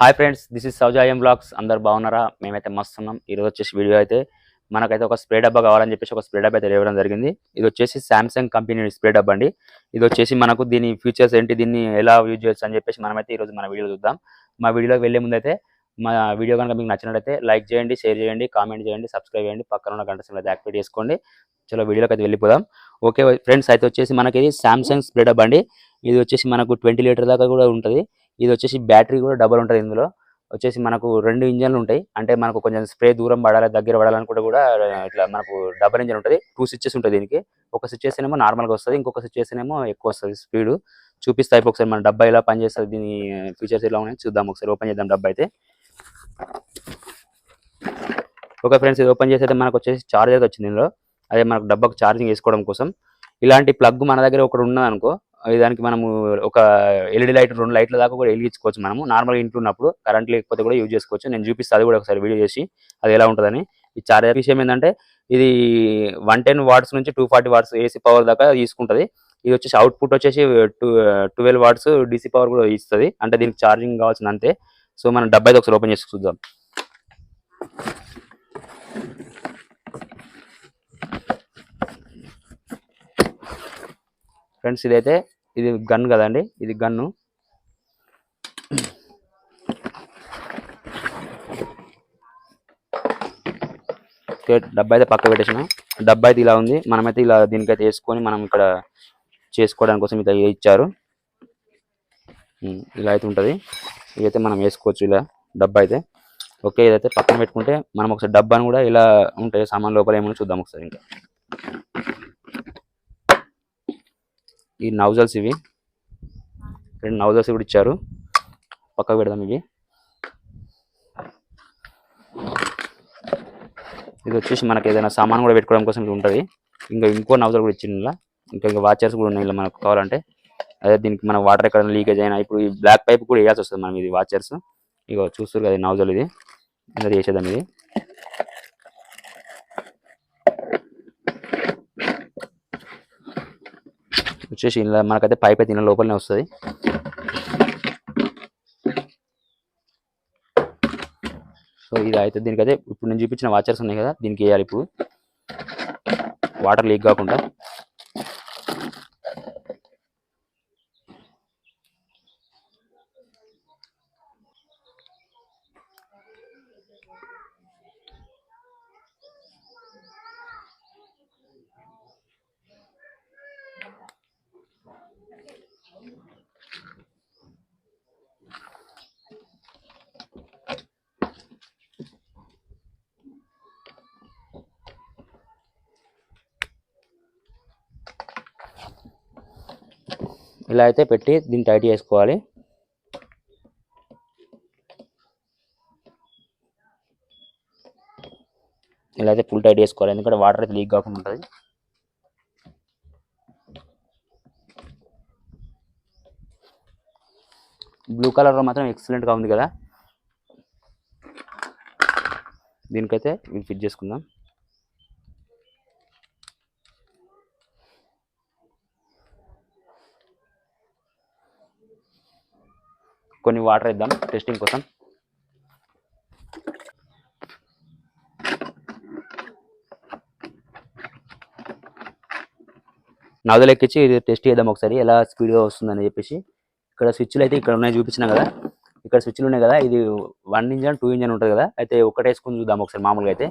Hi friends this is సౌజాయం blogs అందరు బాగున్నారా? మేమైతే మస్తున్నాం ఈరోజు వచ్చేసి వీడియో అయితే మనకైతే ఒక స్ప్రే డబ్బా కావాలని చెప్పేసి ఒక స్ప్రే డబ్బా అయితే ఇవ్వడం జరిగింది. ఇది వచ్చేసి సామ్సంగ్ కంపెనీ స్ప్రే డబ్బా అండి. ఇది వచ్చేసి మనకు దీని ఫీచర్స్ ఏంటి దీన్ని ఎలా యూజ్ చేయొచ్చు అని చెప్పేసి మనమైతే ఈరోజు మన వీడియో చూద్దాం. మా వీడియోలోకి వెళ్ళే ముందైతే మా వీడియో కనుక మీకు నచ్చినట్లయితే లైక్ చేయండి షేర్ చేయండి కామెంట్ చేయండి సబ్స్క్రైబ్ చేయండి. పక్కన ఉన్న గంట సింబల్ యాక్టివేట్ చేసుకోండి. చలో వీడియోలోకి అయితే వెళ్ళిపోదాం. ఓకే ఫ్రెండ్స్ అయితే వచ్చేసి మనకి ఇది సామ్సంగ్ స్ప్రే డబ్బా అండి. ఇది వచ్చేసి మనకు ట్వంటీ లీటర్ దాకా కూడా ఉంటుంది. ఇది వచ్చేసి బ్యాటరీ కూడా డబల్ ఉంటుంది ఇందులో. వచ్చేసి మనకు రెండు ఇంజన్లు ఉంటాయి. అంటే మనకు కొంచెం స్ప్రే దూరం పడాలి దగ్గర పడాలనుకుంటే కూడా ఇట్లా మనకు డబల్ ఇంజన్ ఉంటుంది. టూ స్విచ్చెస్ ఉంటుంది దీనికి. ఒక స్విచ్ ఏమో నార్మల్గా వస్తుంది ఇంకొక స్విచ్చెస్ ఏమో ఎక్కువ వస్తుంది స్పీడ్. చూపిస్తా ఇప్పుడు ఒకసారి మన డబ్బా ఎలా పనిచేస్తుంది దీని ఫీచర్స్ ఎలా ఉన్నాయి చూద్దాం ఒకసారి. ఓపెన్ చేద్దాం డబ్బా అయితే. ఓకే ఫ్రెండ్స్ ఇది ఓపెన్ చేసి అయితే మనకు వచ్చేసి చార్జర్ వచ్చింది ఇందులో. అదే మనకు డబ్బాకు ఛార్జింగ్ వేసుకోవడం కోసం. ఇలాంటి ప్లగ్ మన దగ్గర ఒకటి ఉన్నది అనుకో దానికి మనము ఒక ఎల్ఈడి లైట్ రెండు లైట్ల దాకా కూడా వెలిగించుకోవచ్చు మనము. నార్మల్గా ఇంట్లో ఉన్నప్పుడు కరెంట్ లేకపోతే కూడా యూజ్ చేసుకోవచ్చు. నేను చూపిస్తాను అది కూడా ఒకసారి వీడియో చేసి అది ఎలా ఉంటుందని. ఈ చార్జర్ విషయం ఏంటంటే ఇది వన్ టెన్ వాట్స్ నుంచి two forty watts AC power దాకా తీసుకుంటుంది. ఇది వచ్చేసి అవుట్పుట్ వచ్చేసి two twelve watts DC power కూడా ఇస్తుంది. అంటే దీనికి ఛార్జింగ్ కావాల్సిన అంతే. సో మనం డబ్బా అయితే ఒకసారి ఓపెన్ చేసి చూద్దాం. ఫ్రెండ్స్ ఇదైతే ఇది గన్ కదండి ఇది గన్ను. డబ్బా అయితే పక్క పెట్టేసిన. డబ్బా అయితే ఇలా ఉంది. మనమైతే ఇలా దీనికైతే వేసుకొని మనం ఇక్కడ చేసుకోవడానికి కోసం ఇట్లా ఇచ్చారు. ఇలా అయితే ఉంటుంది. ఇదైతే మనం వేసుకోవచ్చు ఇలా డబ్బా అయితే ఓకే ఇదైతే పక్కన పెట్టుకుంటే మనం ఒకసారి డబ్బాను కూడా ఇలా ఉంటాయి సామాన్ లోపల ఏమైనా చూద్దాం ఒకసారి ఇంకా. ఈ నౌజల్స్ ఇవి. రెండు నౌజల్స్ కూడా ఇచ్చారు. పక్కకు పెడదాం ఇవి. ఇది వచ్చేసి మనకి ఏదైనా సామాన్ కూడా పెట్టుకోవడం కోసం ఇది ఉంటుంది. ఇంకా ఇంకో నౌజల్ కూడా ఇచ్చింది ఇలా. ఇంకా ఇంకా వాచర్స్ కూడా ఉన్నాయి ఇలా మనకు కావాలంటే. అదే దీనికి మన వాటర్ ఎక్కడ లీకేజ్ అయినా ఇప్పుడు ఈ బ్లాక్ పైప్ కూడా వేయాల్సి వస్తుంది మనం ఇది వాచర్స్. ఇగో చూస్తారు కదా నౌజల్ ఇది. ఇంకా చేసేద్దాం ఇది. వచ్చేసి ఇలా మనకైతే పైప్ అయితే ఇలా లోపలనే వస్తుంది. సో ఇది అయితే దీనికైతే ఇప్పుడు నేను చూపించిన వాచర్స్ ఉన్నాయి కదా దీనికి వేయాలి ఇప్పుడు. వాటర్ లీక్ కాకుండా. ఇలా అయితే పెట్టి దీన్ని టైట్ చేసుకోవాలి. ఇలా అయితే ఫుల్ టైట్ చేసుకోవాలి. ఎందుకంటే వాటర్ అయితే లీక్ కాకుండా ఉంటుంది. బ్లూ కలర్లో మాత్రం ఎక్సలెంట్గా ఉంది కదా. దీనికైతే మేము ఫిట్ చేసుకుందాం. కొన్ని వాటర్ ఇద్దాం టెస్టింగ్ కోసం. నవదలు ఎక్కించి ఇది టెస్ట్ చేద్దాం ఒకసారి ఎలా స్పీడ్గా వస్తుందని చెప్పేసి. ఇక్కడ స్విచ్లు అయితే ఇక్కడ ఉన్నాయి చూపించిన కదా. ఇక్కడ స్విచ్లు ఉన్నాయి కదా. ఇది వన్ ఇంజన్ టూ ఇంజన్ ఉంటుంది కదా. అయితే ఒకటేసుకుని చూద్దాం ఒకసారి మామూలుగా అయితే.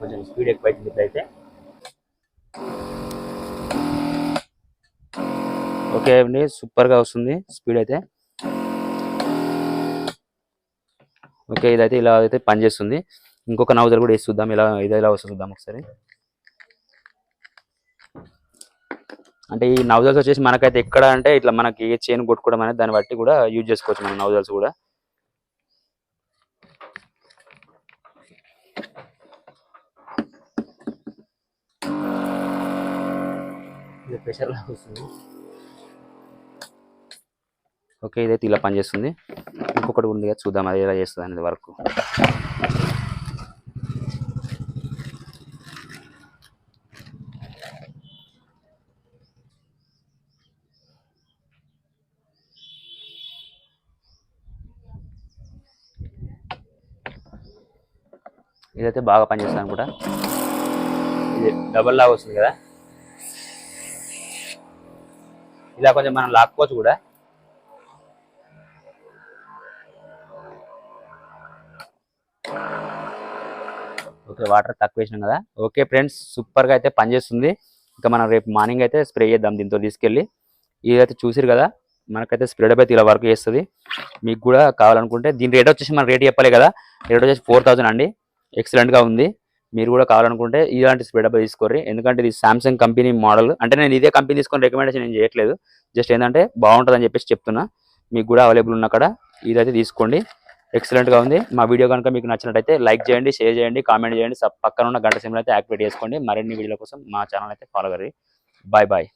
కొంచెం స్పీడ్ ఎక్కువ అవుతుంది ఇప్పుడైతే. ఓకే అండి. సూపర్గా వస్తుంది స్పీడ్ అయితే. ఓకే ఇదైతే ఇలా అయితే పనిచేస్తుంది ఇంకొక నౌజర్ కూడా వేసి చూద్దాం. ఇలా ఇది ఇలా వస్తుంది చూద్దాం ఒకసారి. అంటే ఈ నౌజల్స్ వచ్చేసి మనకైతే ఎక్కడ అంటే ఇట్లా మనకి ఏ చైన్ కొట్టుకోవడం అనేది దాన్ని బట్టి కూడా యూజ్ చేసుకోవచ్చు మన నౌజల్స్ కూడా. ఇది ప్రెషర్ వస్తుంది. ఓకే ఇదైతే ఇలా పనిచేస్తుంది. ఇంకొకటి ఉంది కదా చూద్దాం అది ఎలా చేస్తుంది అనేది వర్క్. ఇదైతే బాగా పనిచేస్తాను కూడా ఇది డబల్ లాగా వస్తుంది కదా. ఇలా కొంచెం మనం లాక్కోవచ్చు కూడా. ఓకే వాటర్ తక్కువ వేసినాం కదా. ఓకే ఫ్రెండ్స్ సూపర్గా అయితే పనిచేస్తుంది. ఇంకా మనం రేపు మార్నింగ్ అయితే స్ప్రే చేద్దాం దీంతో తీసుకెళ్ళి. ఇదైతే చూసారు కదా మనకైతే స్ప్రెడ్ అయితే ఇలా వర్క్ చేస్తుంది. మీకు కూడా కావాలనుకుంటే దీని రేట్ వచ్చేసి మన రేట్ చెప్పాలి కదా రేట్ వచ్చేసి ఫోర్ థౌసండ్ అండి. ఎక్సలెంట్గా ఉంది. మీరు కూడా కావాలనుకుంటే ఇలాంటి స్పీడప్ తీసుకోర్రి. ఎందుకంటే ఇది సామ్సంగ్ కంపెనీ మోడల్ అంటే నేను ఇదే కంపెనీ తీసుకొని రికమెండేషన్ నేను చేయట్లేదు. జస్ట్ ఏంటంటే బాగుంటుందని చెప్పేసి చెప్తున్నా. మీకు కూడా అవైలబుల్ ఉన్న అక్కడ ఇదైతే తీసుకోండి. ఎక్సలెంట్గా ఉంది. మా వీడియో కనుక మీకు నచ్చినట్టయితే లైక్ చేయండి షేర్ చేయండి కామెంట్ చేయండి. పక్కన ఉన్న గంట సింబల్ అయితే యాక్టివేట్ చేసుకోండి. మరిన్ని వీడియోల కోసం మా ఛానల్ అయితే ఫాలో కర్రీ. Bye bye